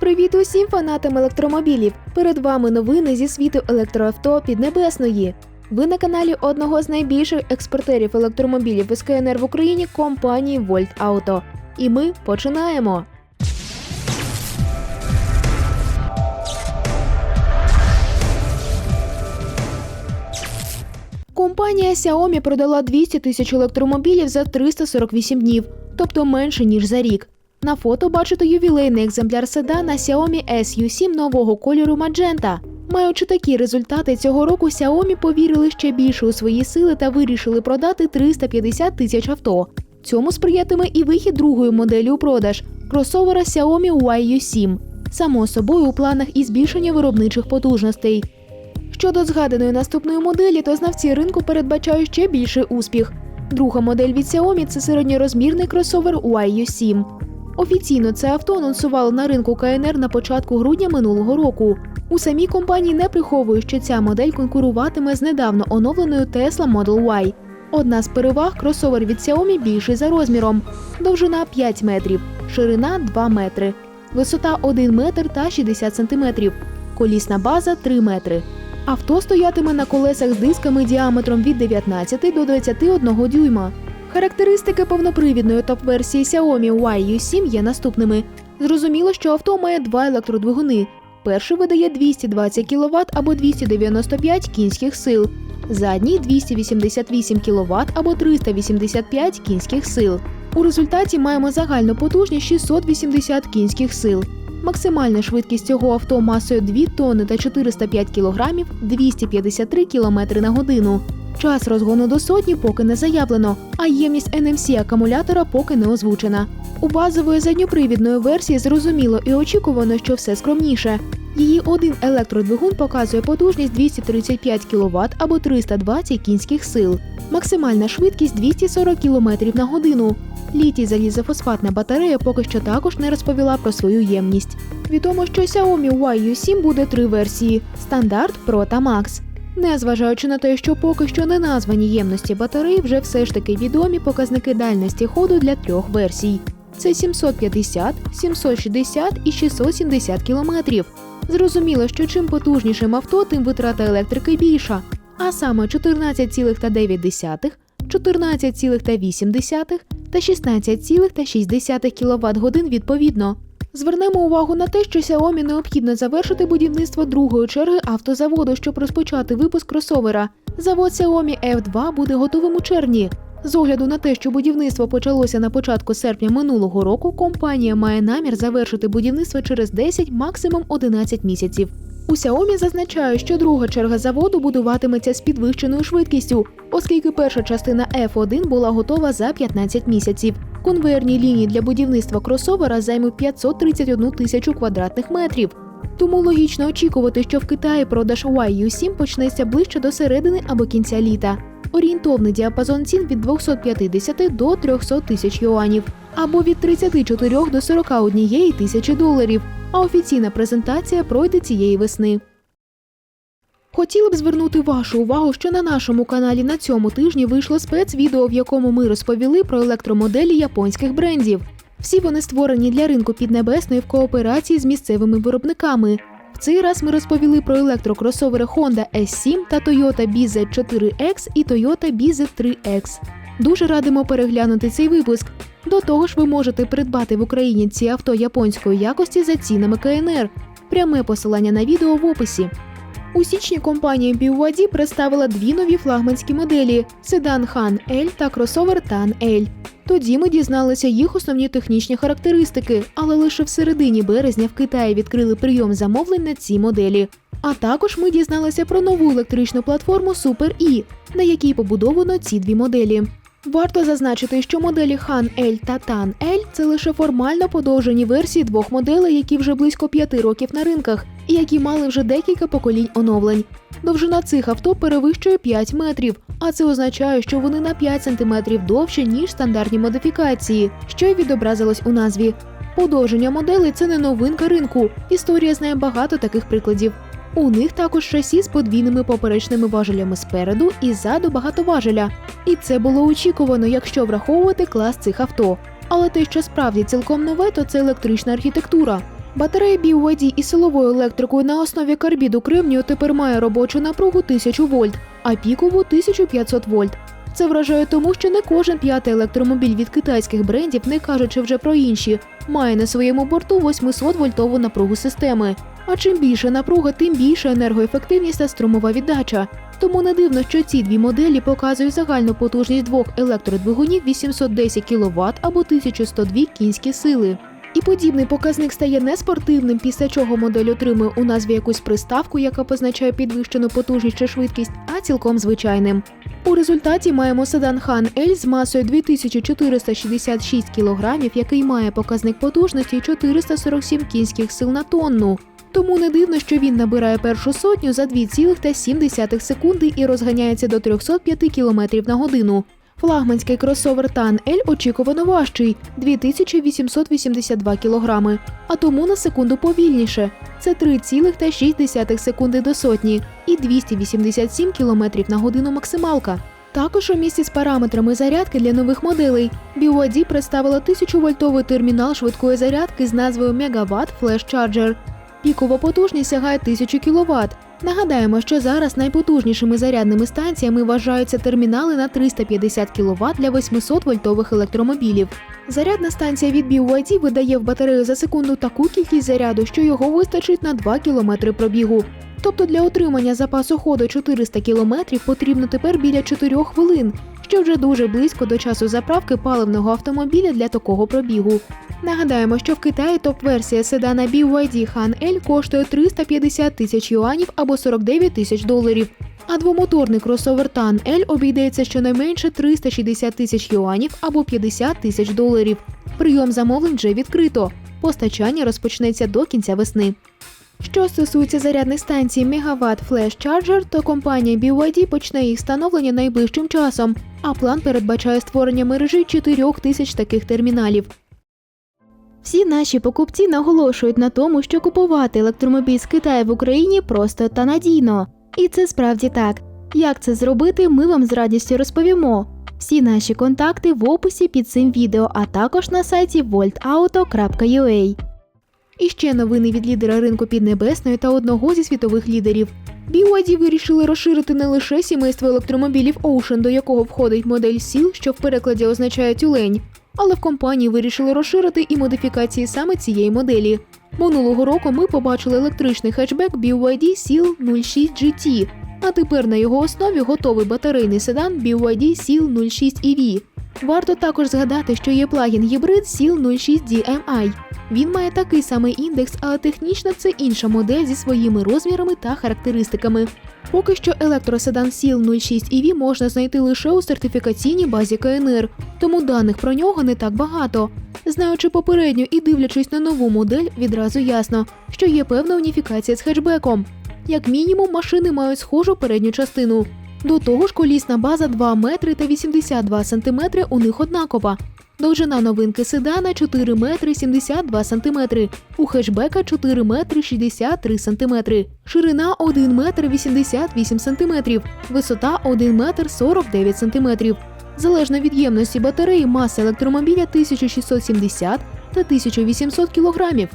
Привіт усім фанатам електромобілів! Перед вами новини зі світу електроавто Піднебесної. Ви на каналі одного з найбільших експортерів електромобілів із КНР в Україні компанії Volt Auto. І ми починаємо. Компанія Xiaomi продала 200 тисяч електромобілів за 348 днів, тобто менше ніж за рік. На фото бачите ювілейний екземпляр седана Xiaomi SU7 нового кольору Magenta. Маючи такі результати цього року, Xiaomi повірили ще більше у свої сили та вирішили продати 350 тисяч авто. Цьому сприятиме і вихід другої моделі у продаж кросовера Xiaomi YU7. Само собою у планах і збільшення виробничих потужностей. Щодо згаданої наступної моделі, то знавці ринку передбачають ще більший успіх. Друга модель від Xiaomi – це середньорозмірний кросовер YU7. Офіційно це авто анонсували на ринку КНР на початку грудня минулого року. У самій компанії не приховують, що ця модель конкуруватиме з недавно оновленою Tesla Model Y. Одна з переваг кросовер від Xiaomi більший за розміром. Довжина 5 метрів, ширина 2 метри, висота 1 метр та 60 сантиметрів, колісна база 3 метри. Авто стоятиме на колесах з дисками діаметром від 19 до 21 дюйма. Характеристики повнопривідної топ-версії Xiaomi YU7 є наступними. Зрозуміло, що авто має два електродвигуни. Перший видає 220 кВт або 295 кінських сил, задній 288 кВт або 385 кінських сил. У результаті маємо загальну потужність 680 кінських сил. Максимальна швидкість цього авто масою 2 тонни та 405 кг 253 км на годину. Час розгону до сотні поки не заявлено, а ємність NMC акумулятора поки не озвучена. У базової задньопривідної версії зрозуміло і очікувано, що все скромніше. Її один електродвигун показує потужність 235 кВт або 320 кінських сил. Максимальна швидкість 240 км на годину. Літій залізофосфатна батарея поки що також не розповіла про свою ємність. Відомо, що Xiaomi YU7 буде три версії: стандарт, Pro та Max. Незважаючи на те, що поки що не названі ємності батареї, вже все ж таки відомі показники дальності ходу для трьох версій: це 750, 760 і 670 кілометрів. Зрозуміло, що чим потужнішим авто, тим витрата електрики більша, а саме 14,9, 14,8 та 16,6 кВт годин відповідно. Звернемо увагу на те, що Xiaomi необхідно завершити будівництво другої черги автозаводу, щоб розпочати випуск кросовера. Завод Xiaomi F2 буде готовим у червні. З огляду на те, що будівництво почалося на початку серпня минулого року, компанія має намір завершити будівництво через 10, максимум 11 місяців. У Xiaomi зазначають, що друга черга заводу будуватиметься з підвищеною швидкістю, оскільки перша частина F1 була готова за 15 місяців. Конвейерні лінії для будівництва кросовера займуть 531 тисячу квадратних метрів. Тому логічно очікувати, що в Китаї продаж YU7 почнеться ближче до середини або кінця літа. Орієнтовний діапазон цін від 250 до 300 тисяч юанів, або від 34 до 41 тисячі доларів. А офіційна презентація пройде цієї весни. Хотіли б звернути вашу увагу, що на нашому каналі на цьому тижні вийшло спецвідео, в якому ми розповіли про електромоделі японських брендів. Всі вони створені для ринку Піднебесної в кооперації з місцевими виробниками. В цей раз ми розповіли про електрокросовери Honda S7 та Toyota BZ4X і Toyota BZ3X. Дуже радимо переглянути цей випуск. До того ж, ви можете придбати в Україні ці авто японської якості за цінами КНР. Пряме посилання на відео в описі. У січні компанія BYD представила дві нові флагманські моделі: седан Han L та кросовер Tan L. Тоді ми дізналися їх основні технічні характеристики, але лише в середині березня в Китаї відкрили прийом замовлень на ці моделі. А також ми дізналися про нову електричну платформу Super E, на якій побудовано ці дві моделі. Варто зазначити, що моделі Han L та Tan L – це лише формально подовжені версії двох моделей, які вже близько п'яти років на ринках, і які мали вже декілька поколінь оновлень. Довжина цих авто перевищує 5 метрів, а це означає, що вони на 5 сантиметрів довше, ніж стандартні модифікації, що й відобразилось у назві. Подовження моделей це не новинка ринку. Історія знає багато таких прикладів. У них також шасі з подвійними поперечними важелями спереду і ззаду багатоважеля. І це було очікувано, якщо враховувати клас цих авто. Але те, що справді цілком нове, то це електрична архітектура. Батарея BYD із силовою електрикою на основі карбіду кремнію тепер має робочу напругу 1000 вольт, а пікову 1500 вольт. Це вражає тому, що не кожен п'ятий електромобіль від китайських брендів, не кажучи вже про інші, має на своєму борту 800 вольтову напругу системи. А чим більше напруга, тим більша енергоефективність та струмова віддача. Тому не дивно, що ці дві моделі показують загальну потужність двох електродвигунів 810 кВт або 1102 кінські сили. І подібний показник стає не спортивним, після чого модель отримує у назві якусь приставку, яка позначає підвищену потужність чи швидкість, а цілком звичайним. У результаті маємо седан Хан L з масою 2466 кг, який має показник потужності 447 кінських сил на тонну. Тому не дивно, що він набирає першу сотню за 2,7 секунди і розганяється до 305 км на годину. Флагманський кросовер Тан L очікувано важчий 2882 кг, а тому на секунду повільніше. Це 3,6 секунди до сотні і 287 км на годину максималка. Також у місці з параметрами зарядки для нових моделей BYD представила 1000-вольтовий термінал швидкої зарядки з назвою Megawatt Flash Charger. Пікова потужність сягає 1000 кВт. Нагадаємо, що зараз найпотужнішими зарядними станціями вважаються термінали на 350 кВт для 800 вольтових електромобілів. Зарядна станція від BYD видає в батарею за секунду таку кількість заряду, що його вистачить на 2 км пробігу. Тобто для отримання запасу ходу 400 км потрібно тепер біля 4 хвилин, що вже дуже близько до часу заправки паливного автомобіля для такого пробігу. Нагадаємо, що в Китаї топ-версія седана BYD Han L коштує 350 тисяч юанів або 49 тисяч доларів. А двомоторний кросовер Tan L обійдеться щонайменше 360 тисяч юанів або 50 тисяч доларів. Прийом замовлень вже відкрито. Постачання розпочнеться до кінця весни. Що стосується зарядних станцій Megawatt Flash Charger, то компанія BYD почне їх встановлення найближчим часом, а план передбачає створення мережі 4 тисяч таких терміналів. Всі наші покупці наголошують на тому, що купувати електромобіль з Китаю в Україні просто та надійно. І це справді так. Як це зробити, ми вам з радістю розповімо. Всі наші контакти в описі під цим відео, а також на сайті voltauto.ua. І ще новини від лідера ринку Піднебесної та одного зі світових лідерів. BYD вирішили розширити не лише сімейство електромобілів Ocean, до якого входить модель SEAL, що в перекладі означає тюлень, але в компанії вирішили розширити і модифікації саме цієї моделі. Минулого року ми побачили електричний хетчбек BYD SEAL 06 GT, а тепер на його основі готовий батарейний седан BYD SEAL 06 EV. Варто також згадати, що є плагін гібрид SEAL 06 DMI. Він має такий самий індекс, але технічно це інша модель зі своїми розмірами та характеристиками. Поки що електроседан SEAL 06 EV можна знайти лише у сертифікаційній базі КНР, тому даних про нього не так багато. Знаючи попередньо і дивлячись на нову модель, відразу ясно, що є певна уніфікація з хетчбеком. Як мінімум, машини мають схожу передню частину. До того ж, колісна база 2 метри та 82 сантиметри у них однакова. Довжина новинки седана 4 метри 72 сантиметри, у хетчбека 4 метри 63 сантиметри, ширина 1 метр 88 сантиметрів, висота 1 метр 49 сантиметрів. Залежно від ємності батареї маса електромобіля 1670 та 1800 кілограмів.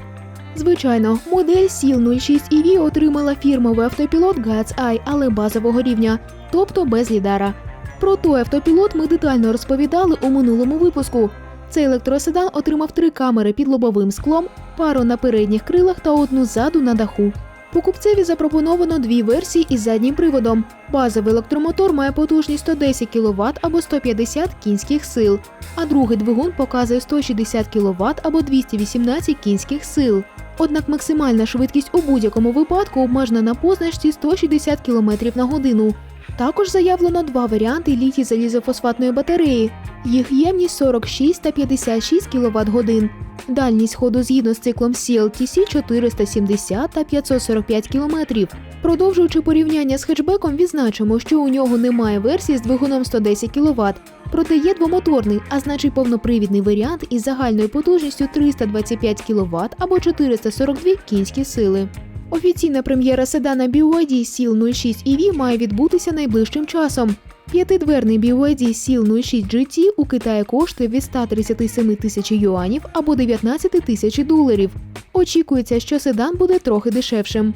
Звичайно, модель SEAL 06 EV отримала фірмовий автопілот God's Eye, але базового рівня, тобто без лідара. Про той автопілот ми детально розповідали у минулому випуску. Цей електроседан отримав три камери під лобовим склом, пару на передніх крилах та одну ззаду на даху. Покупцеві запропоновано дві версії із заднім приводом. Базовий електромотор має потужність 110 кВт або 150 кінських сил, а другий двигун показує 160 кВт або 218 кінських сил. Однак максимальна швидкість у будь-якому випадку обмежена на позначці 160 км на годину. Також заявлено два варіанти літій залізофосфатної батареї. Їх ємність 46 та 56 кВт годин. Дальність ходу згідно з циклом CLTC 470 та 545 км. Продовжуючи порівняння з хетчбеком, відзначимо, що у нього немає версії з двигуном 110 кВт. Проте є двомоторний, а значить повнопривідний варіант із загальною потужністю 325 кВт або 442 кінські сили. Офіційна прем'єра седана BYD SEAL 06 EV має відбутися найближчим часом. П'ятидверний BYD Seal 06 GT у Китаї коштує від 137 тисяч юанів або 19 тисяч доларів. Очікується, що седан буде трохи дешевшим.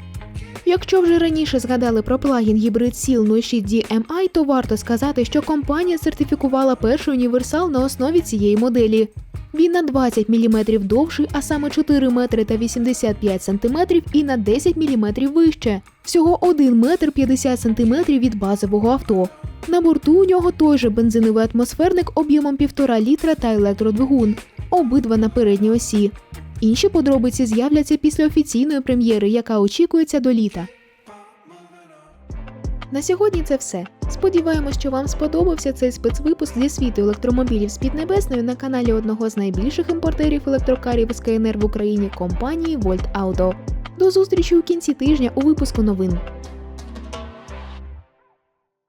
Якщо вже раніше згадали про плагін гібрид Seal 06 DMI, то варто сказати, що компанія сертифікувала перший універсал на основі цієї моделі. Він на 20 мм довший, а саме 4 метри та 85 см і на 10 мм вище. Всього 1 метр 50 см від базового авто. На борту у нього той же бензиновий атмосферник об'ємом 1,5 літра та електродвигун, обидва на передній осі. Інші подробиці з'являться після офіційної прем'єри, яка очікується до літа. На сьогодні це все. Сподіваємось, що вам сподобався цей спецвипуск зі світу електромобілів з Піднебесною на каналі одного з найбільших імпортерів електрокарів з КНР в Україні компанії Volt Auto. До зустрічі у кінці тижня у випуску новин.